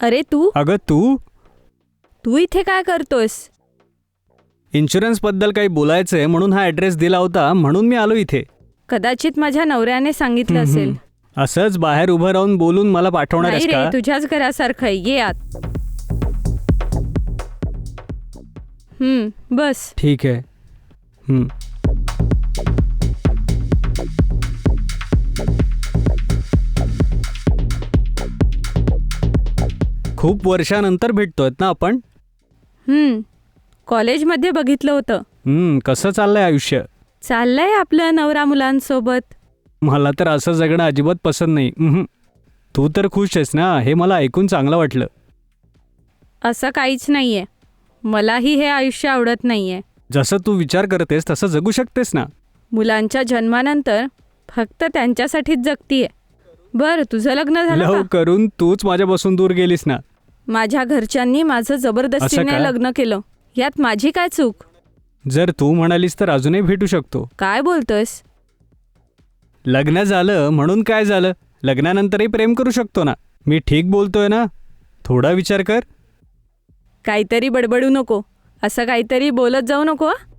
अरे तू? अगं तू? तू इथे काय करतोयस? इन्शुरन्सबद्दल काही बोलायचंय म्हणून हा ऍड्रेस दिला होता म्हणून मी आलो इथे. कदाचित माझ्या नवऱ्याने सांगितलं हम्म, असेल. असंच बाहेर उभं राहून बोलून मला पाठवणार नाही आहेस रे का? तुझ्याच घरासारखं आहे. ये आत. हम्म बस. ठीक आहे. हं. खूप वर्षानंतर भेटतोय ना आपण? हम्म कॉलेजमध्ये बघितलं होतं. हं, कसं चाललंय आयुष्य? चाललंय आपलं नवरा मुलांसोबत. मला तर असं जगणं अजिबात पसंत नाही. तू तर खुश आहेस ना? हे मला ऐकून चांगलं वाटलं. असं काहीच नाहीये. मलाही हे आयुष्य आवडत नाहीये. जसं तू विचार करतेस तसं जगू शकतेस ना? मुलांच्या जन्मानंतर फक्त त्यांच्यासाठीच जगतीये. बरं तुझं लग्न झालं लव का? करून तूच माझ्यापासून दूर गेलीस ना? माझ्या घरच्यांनी माझं जबरदस्तीने का? लग्न केलं. यात माझी काय चूक? जर तू म्हणालीस तर अजूनही भेटू शकतो. काय बोलतोयस? लग्न झालं म्हणून काय झालं? लग्नानंतरही प्रेम करू शकतो ना? मी ठीक बोलतोय ना? थोडा विचार कर. काहीतरी बडबडू नको. असं काहीतरी बोलत जाऊ नको हं?